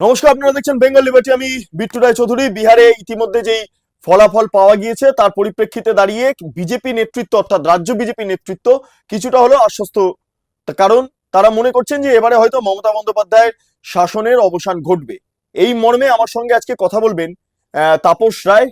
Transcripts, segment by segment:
নমস্কার, আপনারা দেখছেন বেঙ্গল লিবার্টি আমি বিট্টু রায় চৌধুরী। বিহারে ইতিমধ্যে যেই ফলাফল পাওয়া গিয়েছে, তার পরিপ্রেক্ষিতে দাঁড়িয়ে বিজেপি নেতৃত্ব, অর্থাৎ রাজ্য বিজেপি নেতৃত্ব কিছুটা হলো আশ্বস্ত। কারণ, তারা মনে করছেন যে এবারে হয়তো মমতা বন্দ্যোপাধ্যায়ের শাসনের অবসান ঘটবে। এই মর্মে আমার সঙ্গে আজকে কথা বলবেন তাপস রায়।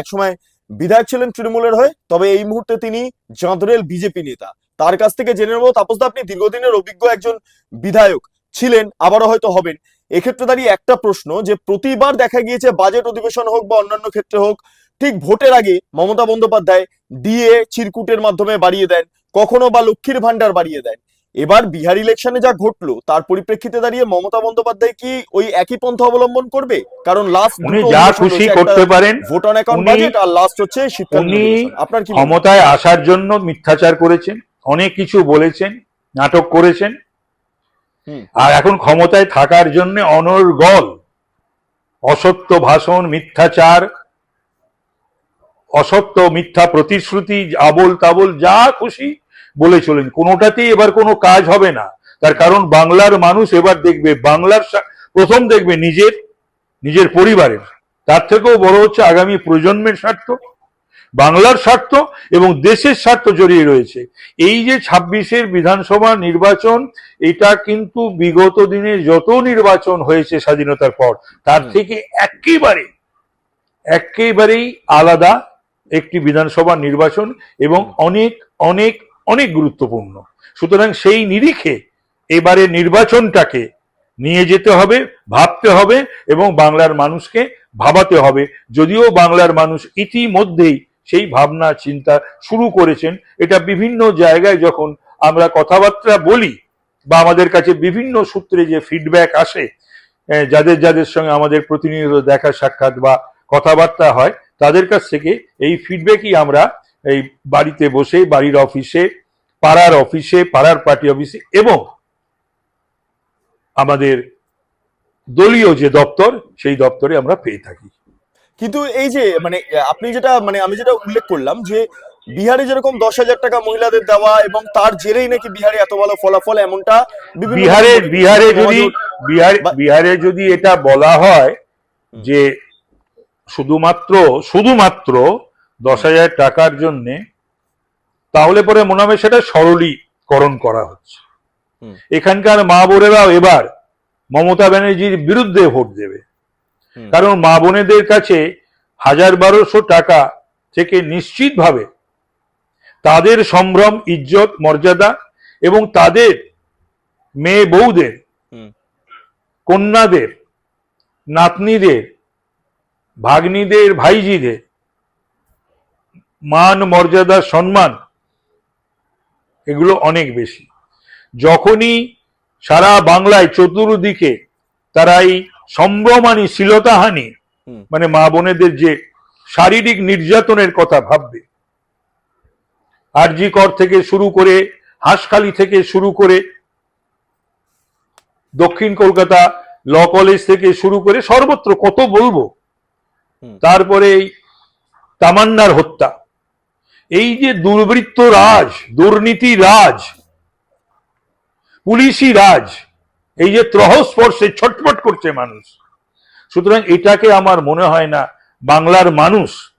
একসময় বিধায়ক ছিলেন তৃণমূলের হয়ে, তবে এই মুহূর্তে তিনি জাঁদরেল বিজেপি নেতা। তার কাছ থেকে জেনে নেব তাপসদা আপনি দীর্ঘদিনের অভিজ্ঞ একজন বিধায়ক ছিলেন, আবারও হয়তো হবেন। এক্ষেত্রে দাঁড়িয়ে একটা প্রশ্ন যে প্রতিবার দেখা গিয়েছে বাজেট অধিবেশন হোক বা অন্যান্য ক্ষেত্রে হোক ঠিক ভোটের আগে মমতা বন্দ্যোপাধ্যায় ডিএ চিরকুটের মাধ্যমে বাড়িয়ে দেন কখনো বা লক্ষ্মীর ভান্ডার বাড়িয়ে দেন। এবার বিহার ইলেকশনে যা ঘটলো তার পরিপ্রেক্ষিতে দাঁড়িয়ে মমতা বন্দ্যোপাধ্যায় কি ওই একই পন্থা অবলম্বন করবে? কারণ লাস্ট উনি যা খুশি করতে পারেন। ভোট অন অ্যাকাউন্ট বাজেট আর লাস্ট হচ্ছে উনি আপনার কি ক্ষমতায় আসার জন্য মিথ্যাচার করেছেন অনেক কিছু বলেছেন নাটক করেছেন। আর এখন ক্ষমতায় থাকার জন্য অনর্গল, অসত্য ভাষণ, মিথ্যাচার, অসত্য মিথ্যা প্রতিশ্রুতি, আবল তাবল, যা খুশি বলে চলেন। কোনোটাতেই এবার কোনো কাজ হবে না। তার কারণ বাংলার মানুষ এবার দেখবে, বাংলার প্রথম দেখবে নিজের নিজের পরিবারের। তার থেকেও বড় হচ্ছে আগামী প্রজন্মের স্বার্থ। বাংলার স্বার্থ এবং দেশের স্বার্থ জড়িয়ে রয়েছে। এই যে ছাব্বিশের বিধানসভা নির্বাচন এটা কিন্তু বিগত দিনে যত নির্বাচন হয়েছে স্বাধীনতার পর তার থেকে একেবারে একেবারেই আলাদা একটি বিধানসভা নির্বাচন এবং অনেক অনেক অনেক গুরুত্বপূর্ণ। সুতরাং সেই নিরিখে এবারে নির্বাচনটাকে নিয়ে যেতে হবে ভাবতে হবে এবং বাংলার মানুষকে ভাবাতে হবে। যদিও বাংলার মানুষ ইতিমধ্যেই সেই ভাবনা, চিন্তা শুরু করেছেন। এটা বিভিন্ন জায়গায় যখন আমরা কথাবার্তা বলি বা আমাদের কাছে বিভিন্ন সূত্রে যে ফিডব্যাক আসে যাদের যাদের সঙ্গে আমাদের প্রতিনিয়ত দেখা সাক্ষাৎ বা কথাবার্তা হয়, তাদের কাছ থেকে এই ফিডব্যাকই আমরা এই বাড়িতে বসে, বাড়ির অফিসে পাড়ার অফিসে পাড়ার পার্টি অফিসে এবং আমাদের দলীয় যে দপ্তর, সেই দপ্তরে আমরা পেয়ে থাকি। কিন্তু এই যে মানে আপনি যেটা মানে আমি যেটা উল্লেখ করলাম যে বিহারে যেরকম দশ হাজার টাকা মহিলাদের দেওয়া এবং তার জেরেই নাকি বিহারে এত ভালো ফলাফল এমনটা বিহারে বিহারে যদি বিহারে যদি এটা বলা হয় যে শুধুমাত্র শুধুমাত্র দশ হাজার টাকার জন্যে তাহলে পরে মনে হবে সেটা সরলীকরণ করা হচ্ছে। এখানকার মা বোনেরাও এবার মমতা ব্যানার্জির বিরুদ্ধে ভোট দেবে। কারণ মা বোনেদের কাছে হাজার বারোশো টাকা থেকে নিশ্চিতভাবে তাদের সম্ভ্রম ইজ্জত মর্যাদা এবং তাদের মেয়ে বউদের কন্যাদের নাতনিদের ভাগ্নিদের ভাইজিদের মান মর্যাদা সম্মান এগুলো অনেক বেশি। যখনই সারা বাংলায় চতুর্দিকে তারা এই সম্ভ্রমানি শ্লীলতাহানি মানে মা বোনেদের যে শারীরিক নির্যাতনের কথা ভাববে। আরজি কর থেকে শুরু করে হাঁসখালি থেকে শুরু করে দক্ষিণ কলকাতা ল কলেজ থেকে শুরু করে সর্বত্র কত বলব। তারপরে এই তামান্নার হত্যা। এই যে দুর্বৃত্ত রাজ দুর্নীতি রাজ পুলিশি রাজ এই যে ত্রহস্পর্শে ছটফট করছে মানুষ। সুতরাং এটাকে আমার মনে হয় না বাংলার মানুষ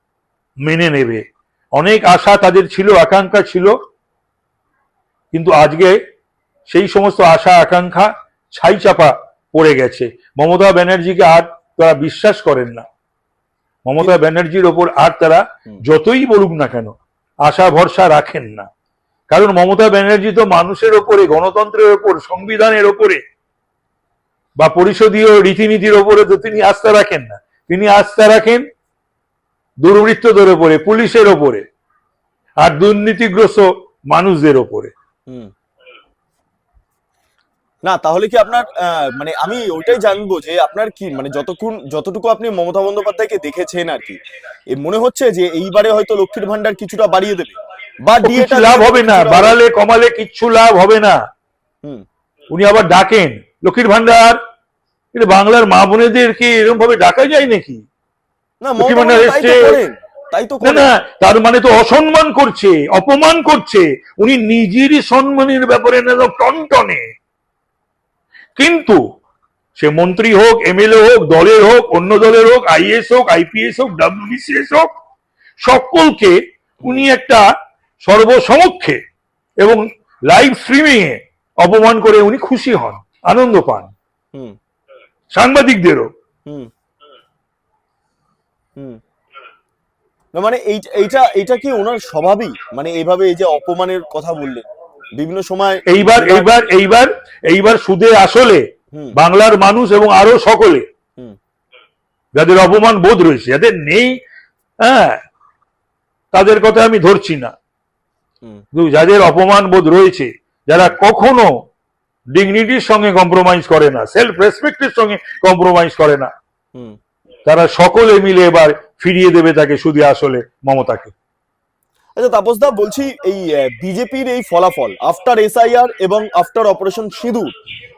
মেনে নেবে। অনেক আশা তাদের ছিল আকাঙ্ক্ষা ছিল। কিন্তু আজকে সেই সমস্ত আশা আকাঙ্ক্ষা ছাই চাপা পড়ে গেছে। মমতা ব্যানার্জিকে আর তারা বিশ্বাস করেন না। মমতা ব্যানার্জির ওপর আর তারা যতই বলুক না কেন আশা ভরসা রাখেন না। কারণ মমতা ব্যানার্জি তো মানুষের ওপরে গণতন্ত্রের ওপর সংবিধানের ওপরে বা পরিষদীয় রীতিনীতির ওপরে তো তিনি আস্থা রাখেন না। তিনি আস্থা রাখেন দুর্বৃত্তদের ওপরে পুলিশের ওপরে আর দুর্নীতিগ্রস্ত মানুষদের ওপরে। না তাহলে কি আপনার মানে আমি ওইটাই জানব যে আপনার কি মানে যতক্ষণ যতটুকু আপনি মমতা বন্দ্যোপাধ্যায়কে দেখেছেন আর কি মনে হচ্ছে যে এইবারে হয়তো লক্ষ্মীর ভান্ডার কিছুটা বাড়িয়ে দেবে। বা ডিএটা লাভ হবে না বাড়ালে কমালে কিচ্ছু লাভ হবে না। হুম। উনি আবার ডাকেন লক্ষ্মীর ভান্ডার এটা বাংলার মা বোনেদেরকে এরকম ভাবে ডাকা যায় নাকি? না তার মানে তো অসম্মান করছে অপমান করছে উনি নিজেরই সম্মানের ব্যাপারে টনটনে। কিন্তু সে মন্ত্রী হোক এমএলএ হোক দলের হোক অন্য দলের হোক আইএস হোক আইপিএস হোক ডাব্লিউবিসিএস হোক সকলকে উনি একটা সর্বসমক্ষে এবং লাইভ স্ট্রিমিং এ অপমান করে উনি খুশি হন আনন্দ পান। হুম। সাংবাদিকদেরও। হুম। হুম। না মানে এই এইটা এটা কি ওনার স্বভাবই? মানে এইভাবে এই যে অপমানের কথা বললেন। বিভিন্ন সময় এইবার এইবার এইবার এইবার সুদে আসলে বাংলার মানুষ এবং আরও সকলে হুম। যাদের অপমান বোধ রয়েছে যাদের নেই হ্যাঁ তাদের কথা আমি ধরছি না। যাদের অপমান বোধ রয়েছে যারা কখনো ডিগনিটির সঙ্গে কম্প্রোমাইজ করে না সেলফ রেসপেক্টের সঙ্গে কম্প্রোমাইজ করে না। তারা সকলে মিলে এবার ফিরিয়ে দেবে তাকে শুধু আসলে মমতাকে। আচ্ছা তাপসদা বলছি এই বিজেপির এই ফলাফল আফটার এসআইআর এবং আফটার অপারেশন সিঁদুর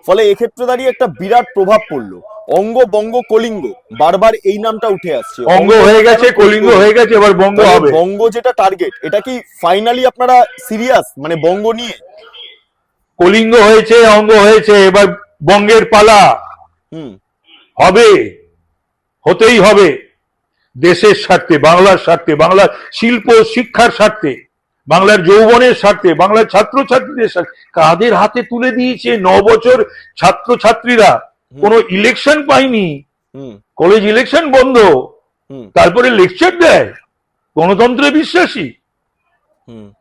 ফলে এক্ষেত্রে দাঁড়িয়ে একটা বিরাট প্রভাব পড়ল। অঙ্গ বঙ্গ কলিঙ্গ বারবার এই নামটা উঠে আসছে। অঙ্গ হয়ে গেছে কলিঙ্গ হয়ে গেছে এবার বঙ্গ হবে। বঙ্গ যেটা টার্গেট এটা কি ফাইনালি আপনারা সিরিয়াস মানে বঙ্গ নিয়ে? কলিঙ্গ হয়েছে অঙ্গ হয়েছে এবার বঙ্গের পালা। হুম। হবে হতেই হবে দেশের স্বার্থে বাংলার স্বার্থে বাংলার শিল্প শিক্ষার স্বার্থে বাংলার যৌবনের স্বার্থে বাংলার ছাত্রছাত্রীদের স্বার্থে। কাদের হাতে তুলে দিয়েছে ন বছর ছাত্রছাত্রীরা? কোনো ইলেকশন পায়নি। হুম। কলেজ ইলেকশন বন্ধ। তারপরে লেকচার দেয়। গণতন্ত্রে বিশ্বাসী। হুম।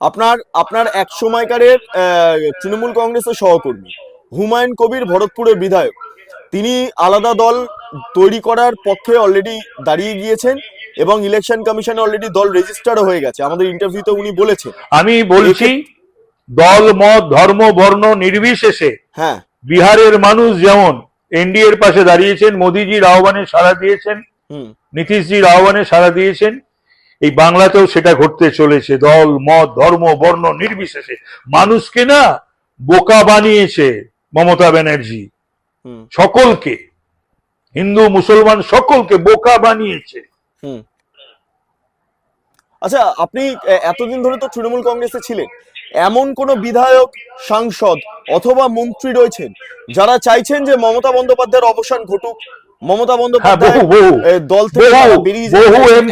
আপনার আপনার এক সময়কারের তৃণমূল কংগ্রেসের সহকর্মী হুমায়ুন কবির ভরতপুরের বিধায়ক। তিনি আলাদা দল তৈরি করার পক্ষে অলরেডি দাঁড়িয়ে গিয়েছেন এবং ইলেকশন কমিশনে অলরেডি দল রেজিস্টারও হয়ে গেছে। আমাদের ইন্টারভিউতে উনি বলেছেন। আমি বলছি দল মত ধর্ম বর্ণ নির্বিশেষে হ্যাঁ। বিহারের মানুষ যেমন এনডিএ এর পাশে দাঁড়িয়েছেন মোদিজির আহ্বানে সাড়া দিয়েছেন নীতিশজির আহ্বানে সাড়া দিয়েছেন এই বাংলাতেও সেটা ঘটতে চলেছে। দল মত ধর্ম বর্ণ নির্বিশেষে। মানুষকে না বোকা বানিয়েছে মমতা ব্যানার্জি। সকলকে হিন্দু মুসলমান সকলকে বোকা বানিয়েছে। হুম। আচ্ছা আপনি এতদিন ধরে তো তৃণমূল কংগ্রেসে ছিলেন। এমন কোন বিধায়ক সাংসদ অথবা মন্ত্রী রয়েছেন যারা চাইছেন যে মমতা বন্দ্যোপাধ্যায়ের অবসান ঘটুক? মমতা হ্যাঁ বন্দ্যোপাধ্যায় দল থেকে তারা বেরিয়ে।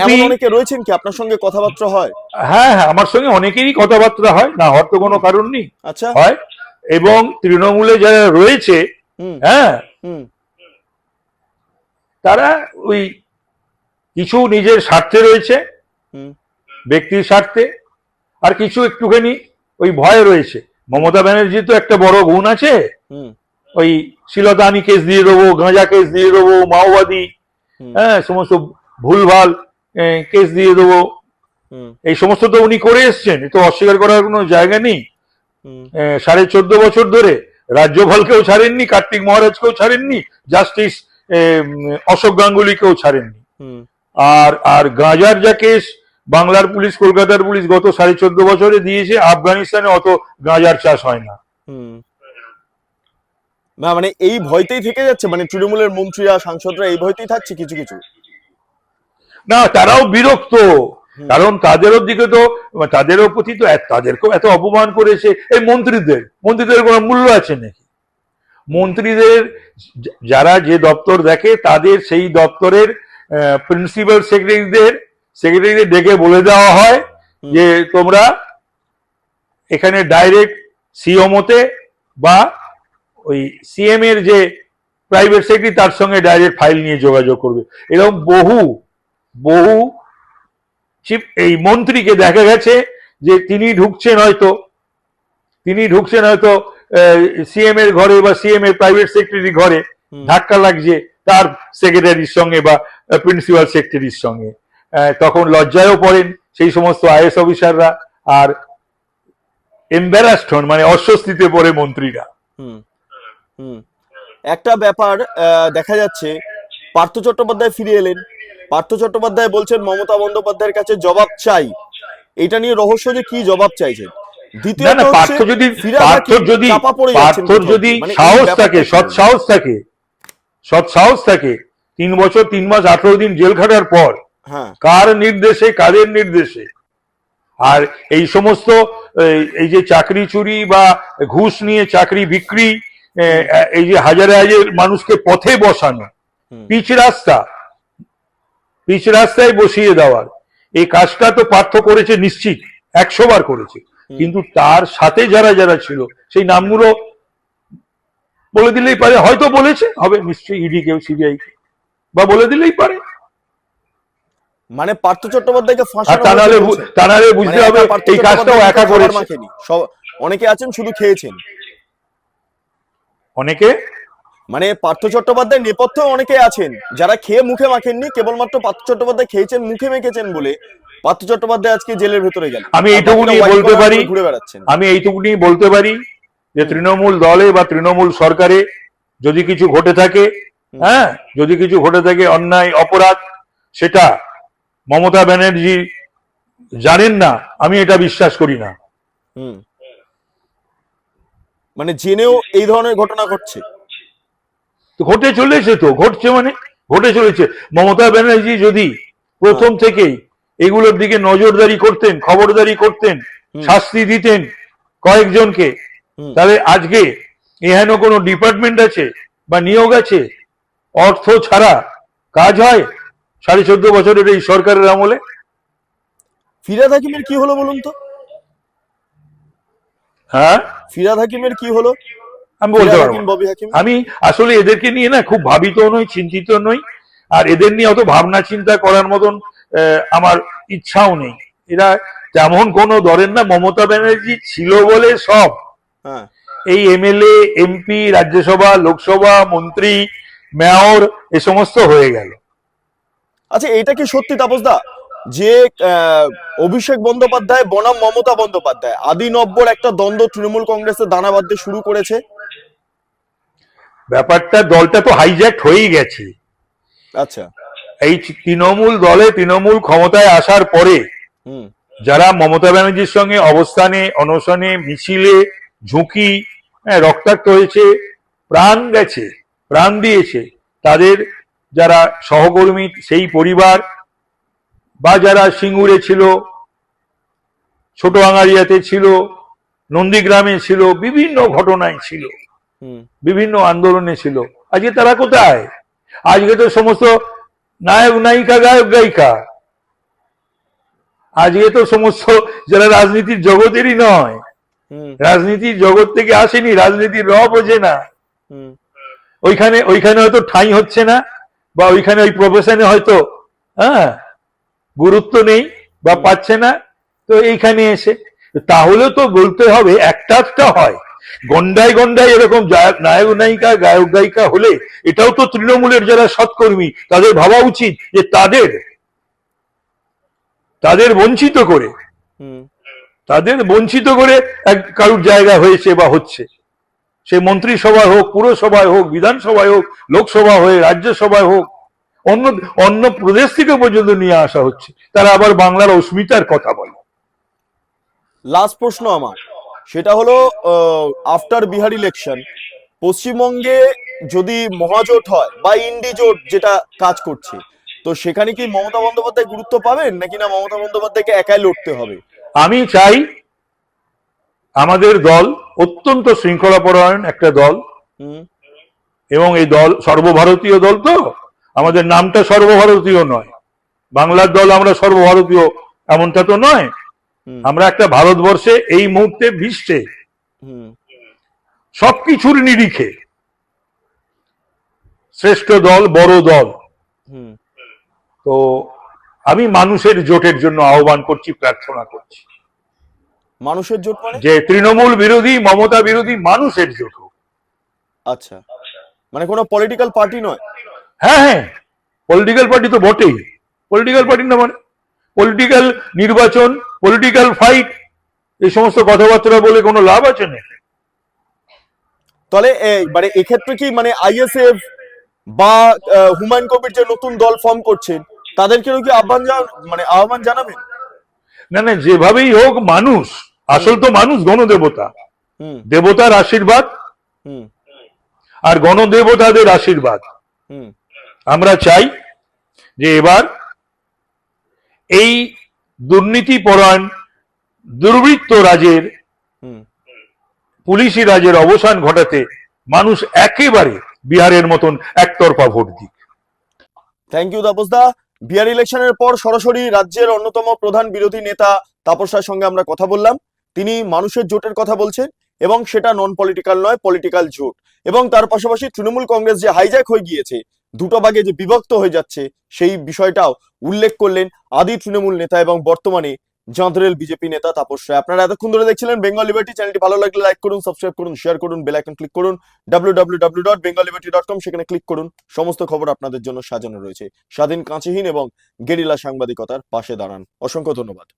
এমন অনেকে রয়েছেন কি আপনার সঙ্গে কথাবার্তা হয়? হ্যাঁ হ্যাঁ আমার সঙ্গে অনেকেরই কথাবার্তা হয় না হওয়ার তো কোনো কারণ নেই। আচ্ছা। হয়। এবং তৃণমূলে যারা রয়েছে হ্যাঁ হুম। তারা ওই কিছু নিজের স্বার্থে রয়েছে ব্যক্তির স্বার্থে আর কিছু একটুখানি ওই ভয় রয়েছে। মমতা ব্যানার্জি তো একটা বড় গুণ আছে। হুম। ওই শিলদানি কেস দিয়ে দেবো গাঁজা কেস দিয়ে দেবো মাওবাদী হ্যাঁ সমস্ত ভুলভাল কেস দিয়ে দেবো। এই সমস্ত তো উনি করে এসছেন তো অস্বীকার করার কোনো জায়গা নেই। সাড়ে চোদ্দ বছর ধরে রাজ্যপালকেও ছাড়েননি কার্তিক মহারাজকেও ছাড়েননি জাস্টিস অশোক গাঙ্গুলিকেও ছাড়েননি। আর আর গাঁজার যা কেস বাংলার পুলিশ কলকাতার পুলিশ গত সাড়ে চোদ্দ বছরে দিয়েছে আফগানিস্তানে অত গাঁজার চাষ হয় না। হুম। না মানে এই ভয়তেই থেকে যাচ্ছে মানে তৃণমূলের মন্ত্রীরা সাংসদরা এই ভয়তেই থাকছে কিছু কিছু। না তারাও বিরক্ত। কারণ তাদেরও দিকে তো তাদেরও প্রতি তো তাদেরকেও এত অপমান করেছে। এই মন্ত্রীদের মন্ত্রীদের কোনো মূল্য আছে নাকি? মন্ত্রীদের যারা যে দপ্তর দেখে তাদের সেই দপ্তরের প্রিন্সিপাল সেক্রেটারিদের সেক্রেটারিদের ডেকে বলে দেওয়া হয় যে তোমরা এখানে ডাইরেক্ট সিওমোতে বা ওই সিএম এর যে প্রাইভেট সেক্রেটারি তার সঙ্গে ডাইরেক্ট ফাইল নিয়ে যোগাযোগ করবে। এরকম বহু বহু চিফ এই মন্ত্রীকে দেখা গেছে যে তিনি ঢুকছেন হয়তো তিনি ঢুকছেন হয়তো সিএম এর ঘরে বা সিএম এর প্রাইভেট সেক্রেটারি ঘরে ধাক্কা লাগছে তার সেক্রেটারির সঙ্গে বা প্রিন্সিপাল সেক্রেটারির সঙ্গে। তখন লজ্জায়ও পড়েন সেই সমস্ত আইএস অফিসাররা আর এম্বারাসড হন মানে অস্বস্তিতে পড়ে মন্ত্রীরা। হুম। একটা ব্যাপার দেখা যাচ্ছে পার্থ চট্টোপাধ্যায় ফিরে এলেন। পার্থ চট্টোপাধ্যায় বলছেন মমতা বন্দ্যোপাধ্যায়ের কাছে জবাব চাই। এটা নিয়ে রহস্য যে কি জবাব চাইছেন। দ্বিতীয়ত পার্থ যদি পার্থ যদি চাপা পড়ে যাচ্ছেন পার্থর কোথাও। যদি মানে এই সাহস থাকে সৎ সাহস থাকে সৎ সাহস থাকে তিন বছর তিন মাস আঠারো দিন জেল খাটার পর হ্যাঁ। কার নির্দেশে কাদের নির্দেশে? আর এই সমস্ত এই- যে চাকরি চুরি বা ঘুষ নিয়ে চাকরি বিক্রি এই যে হাজারে হাজার মানুষকে পথে বসানো পিচ রাস্তা পিচ রাস্তায় বসিয়ে দেওয়ার এই কাজটা তো পার্থ করেছে নিশ্চিত একশো বার করেছে। কিন্তু তার সাথে যারা যারা ছিল সেই নামগুলো বলে দিলেই পারে হয়তো বলেছে হবে নিশ্চয়ই ইডি কেউ সিবিআই বা বলে দিলেই পারে। মানে পার্থ চট্টোপাধ্যায়কে ফাঁসানো তা নাহলে হয়েছে বু- বলছেন। তা নাহলে মানে বুঝতে হবে এই কাজটাও একা করেছে। অনেকে আছেন শুধু খেয়েছেন। অনেকে? মানে পার্থ চট্টোপাধ্যায় নেপথ্যে অনেকে আছেন যারা খেয়ে মুখে মাখেননি কেবলমাত্র পার্থ চট্টোপাধ্যায় খেয়েছেন মুখে মেখেছেন বলে পার্থ চট্টোপাধ্যায় আজকে জেলের ভেতরে গেল আমি এইটুকুনি বলতে পারি ঘুরে বেড়াচ্ছেন। আমি এইটুকুনি বলতে পারি যে তৃণমূল দলে বা তৃণমূল সরকারে যদি কিছু ঘটে থাকে হ্যাঁ যদি কিছু ঘটে থাকে অন্যায় অপরাধ সেটা মমতা ব্যানার্জি জানেন না আমি এটা বিশ্বাস করি না। হুম। মানে জেনেও এই ধরনের ঘটনা ঘটছে। ঘটে চলেছে তো ঘটছে মানে ঘটে চলেছে। মমতা ব্যানার্জি যদি প্রথম থেকেই এগুলোর দিকে নজরদারি করতেন খবরদারি করতেন শাস্তি দিতেন কয়েকজনকে তাহলে আজকে এহেন কোনো ডিপার্টমেন্ট আছে বা নিয়োগ আছে? অর্থ ছাড়া কাজ হয় সাড়ে চোদ্দ বছরের এই সরকারের আমলে? ফিরাদ হাকিমের কি হলো বলুন তো? হ্যাঁ? ফিরাদ হাকিমের কি হলো? আমি বলতে পারব আমি আসলে এদেরকে নিয়ে না খুব ভাবিত নই চিন্তিত নই আর এদের নিয়ে অত ভাবনা চিন্তা করার মতন আমার ইচ্ছাও নেই। এরা তেমন কোনো ধরেন না মমতা ব্যানার্জি ছিল বলে সব। হ্যাঁ। এই এমএলএ এমপি রাজ্যসভা লোকসভা মন্ত্রী মেয়র এ সমস্ত হয়ে গেল। আচ্ছা এটা কি সত্যি তাপসদা যে অভিষেক বন্দ্যোপাধ্যায় বনাম মমতা বন্দ্যোপাধ্যায় আদি নব্বর একটা দ্বন্দ্ব তৃণমূল কংগ্রেসে দানা বাঁধতে শুরু করেছে। ব্যাপারটা দলটা তো হাইজ্যাক হয়েই গেছে। আচ্ছা। এই তৃণমূল দলে তৃণমূল ক্ষমতায় আসার পরে যারা মমতা ব্যানার্জির সঙ্গে অবস্থানে অনশনে মিছিলে ঝুঁকি হ্যাঁ, রক্তাক্ত হয়েছে প্রাণ গেছে প্রাণ দিয়েছে তাদের যারা সহকর্মী সেই পরিবার বা যারা সিঙ্গুরে ছিল ছোট আঙারিয়াতে ছিল নন্দীগ্রামে ছিল বিভিন্ন ঘটনায় ছিল বিভিন্ন আন্দোলনে ছিল। আজকে তারা কোথায়? আজকে তো সমস্ত নায়ক নায়িকা গায়ক গায়িকা। আজকে তো সমস্ত যারা রাজনীতির জগতেরই নয় রাজনীতির জগৎ থেকে আসেনি রাজনীতির র বোঝে না। হুম। ওইখানে ওইখানে হয়তো ঠাঁই হচ্ছে না বা ওইখানে ওই প্রফেশনে হয়তো হ্যাঁ গুরুত্ব নেই বা পাচ্ছে না তো এইখানে এসে তাহলে তো বলতে হবে একটা একটা হয়। গন্ডায় গন্ডায় এরকম নায়ক নায়িকা গায়ক গায়িকা হলে এটাও তো তৃণমূলের যারা সৎকর্মী তাদের ভাবা উচিত যে তাদের তাদের বঞ্চিত করে হুম। তাদের বঞ্চিত করে এক কারুর জায়গা হয়েছে বা হচ্ছে। সে মন্ত্রিসভায় হোক পুরসভায় হোক বিধানসভায় হোক লোকসভা হয়ে রাজ্যসভায় হোক অন্য অন্য প্রদেশ থেকে পর্যন্ত নিয়ে আসা হচ্ছে। তারা আবার বাংলার অস্মিতার কথা বলে। লাস্ট প্রশ্ন আমার। সেটা হলো আফটার বিহার ইলেকশন পশ্চিমবঙ্গে যদি মহাজোট হয় বা ইন্ডি জোট যেটা কাজ করছে তো সেখানে কি মমতা বন্দ্যোপাধ্যায় গুরুত্ব পাবেন নাকি না মমতা বন্দ্যোপাধ্যায়কে একাই লড়তে হবে? আমি চাই আমাদের দল অত্যন্ত শৃঙ্খলাপরায়ণ একটা দল। এবং এই দল সর্বভারতীয় দল তো। আমাদের নামটা সর্বভারতীয় নয়। বাংলার দল আমরা সর্বভারতীয় এমনটা তো নয়। আমরা একটা ভারতবর্ষে এই মুহূর্তে বিশ্বে সবকিছুর নিরিখে। শ্রেষ্ঠ দল বড় দল। তো আমি মানুষের জোটের জন্য আহ্বান করছি প্রার্থনা করছি। মানুষের জোট মানে? যে তৃণমূল বিরোধী মমতা বিরোধী মানুষের জোট আচ্ছা। মানে কোনো পলিটিক্যাল পার্টি নয়? হ্যাঁ হ্যাঁ। পলিটিক্যাল পার্টি তো বটেই। পলিটিক্যাল পার্টি না মানে? পলিটিক্যাল নির্বাচন পলিটিক্যাল ফাইট এই সমস্ত কথাবার্তা বলে কোনো লাভ আছে না তাহলে মানে এক্ষেত্রে কি মানে আইএসএফ বা হুমায়ুন কবির যে নতুন দল ফর্ম করছেন তাদেরকেও কি আহ্বান জান- মানে আহ্বান জানাবেন? না না যেভাবেই হোক মানুষ আসল তো মানুষ গণদেবতা। হুম। দেবতার আশীর্বাদ হুম। আর গণদেবতাদের আশীর্বাদ। হুম। আমরা চাই যে এবার এই দুর্নীতি পরায়ণ দুর্বৃত্ত রাজের পুলিশি রাজের অবসান ঘটাতে মানুষ একেবারে বিহারের মতন একতরফা ভোট দিক। Thank you Tapas da. Bihar ইলেকশনের পর সরাসরি রাজ্যের অন্যতম প্রধান বিরোধী নেতা তাপস রায়ের সঙ্গে আমরা কথা বললাম। তিনি মানুষের জোটের কথা বলছেন এবং সেটা নন পলিটিক্যাল নয় পলিটিক্যাল জোট। এবং তার পাশাপাশি তৃণমূল কংগ্রেস যে হাইজ্যাক হয়ে গিয়েছে দুটো ভাগে যে বিভক্ত হয়ে যাচ্ছে, সেই বিষয়টাও উল্লেখ করলেন আদি তৃণমূল নেতা এবং বর্তমানে জাঁদরেল বিজেপি নেতা তাপস রায়। আপনারা এতক্ষণ ধরে দেখছিলেন বেঙ্গল লিবার্টি চ্যানেলটি ভালো লাগলে লাইক করুন সাবস্ক্রাইব করুন শেয়ার করুন বেল আইকন ক্লিক করুন, www.bengalliberty.com সেখানে ক্লিক করুন। সমস্ত খবর আপনাদের জন্য সাজানো রয়েছে। স্বাধীন কাঁচিহীন এবং গেরিলা সাংবাদিকতার পাশে দাঁড়ান। অসংখ্য ধন্যবাদ।